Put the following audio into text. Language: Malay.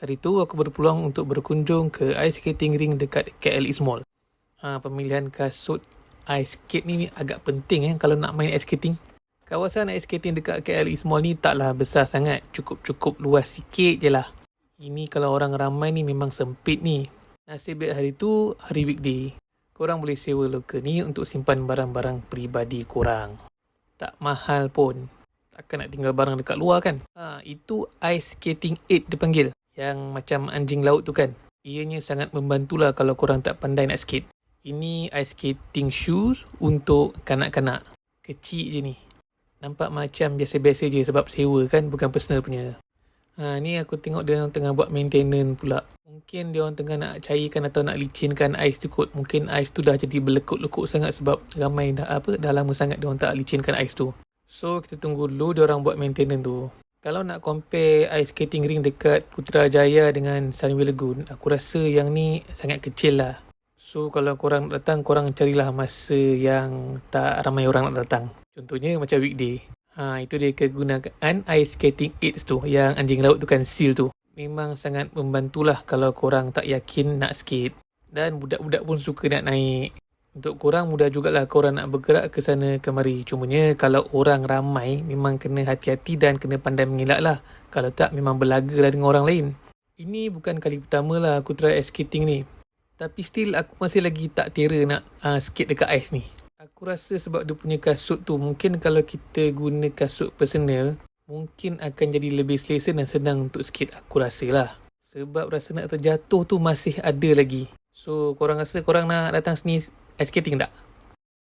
Hari tu aku berpeluang untuk berkunjung ke ice skating ring dekat KL East Mall. Ha, pemilihan kasut ice skate ni agak penting eh kalau nak main ice skating. Kawasan ice skating dekat KL East Mall ni taklah besar sangat. Cukup-cukup luas sikit je lah. Ini kalau orang ramai ni memang sempit ni. Nasib baik hari tu hari weekday. Korang boleh sewa lokal ni untuk simpan barang-barang peribadi korang. Tak mahal pun. Takkan nak tinggal barang dekat luar kan? Ha, itu ice skating aid dipanggil yang macam anjing laut tu kan. Ianya sangat membantulah kalau korang tak pandai nak skate. Ini ice skating shoes untuk kanak-kanak. Kecil je ni. Nampak macam biasa-biasa je sebab sewa kan bukan personal punya. Ha, ni aku tengok dia orang tengah buat maintenance pula. Mungkin dia orang tengah nak cairkan atau nak licinkan ais tu kot. Mungkin ais tu dah jadi berlekuk-lekuk sangat sebab ramai dah apa dah lama sangat dia orang tak licinkan ais tu. So kita tunggu dulu dia orang buat maintenance tu. Kalau nak compare ice skating ring dekat Putrajaya dengan Sunway Lagoon, aku rasa yang ni sangat kecil lah. So kalau korang nak datang, korang carilah masa yang tak ramai orang nak datang. Contohnya macam weekday. Ha, itu dia kegunaan ice skating aids tu yang anjing laut tu kan seal tu. Memang sangat membantulah kalau korang tak yakin nak skate. Dan budak-budak pun suka nak naik. Untuk korang mudah jugalah korang nak bergerak ke sana kemari. Cumanya kalau orang ramai memang kena hati-hati dan kena pandai mengelak lah. Kalau tak memang berlaga lah dengan orang lain. Ini bukan kali pertama lah aku try ice skating ni. Tapi still aku masih lagi tak tera nak uh, skate dekat ais ni. Aku rasa sebab dia punya kasut tu mungkin kalau kita guna kasut personal mungkin akan jadi lebih selesa dan senang untuk skate aku rasa lah. Sebab rasa nak terjatuh tu masih ada lagi. So korang rasa korang nak datang sini ice skating tak?